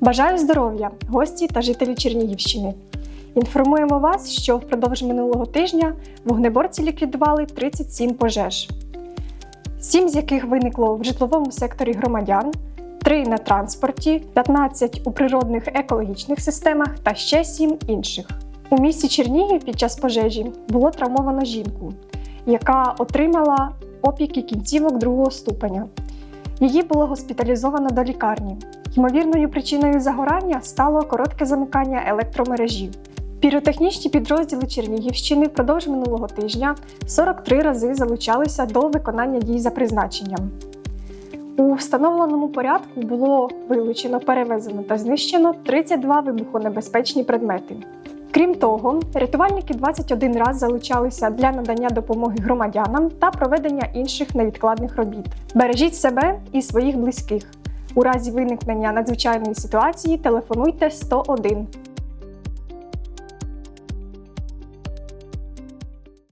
Бажаю здоров'я, гості та жителі Чернігівщини. Інформуємо вас, що впродовж минулого тижня вогнеборці ліквідували 37 пожеж, 7 з яких виникло в житловому секторі громадян, 3 на транспорті, 15 у природних екологічних системах та ще 7 інших. У місті Чернігів під час пожежі було травмовано жінку, яка отримала опіки кінцівок другого ступеня. Її було госпіталізовано до лікарні. Ймовірною причиною загорання стало коротке замикання електромережі. Піротехнічні підрозділи Чернігівщини впродовж минулого тижня 43 рази залучалися до виконання дій за призначенням. У встановленому порядку було вилучено, перевезено та знищено 32 вибухонебезпечні предмети. Крім того, рятувальники 21 раз залучалися для надання допомоги громадянам та проведення інших невідкладних робіт. Бережіть себе і своїх близьких. У разі виникнення надзвичайної ситуації телефонуйте 101.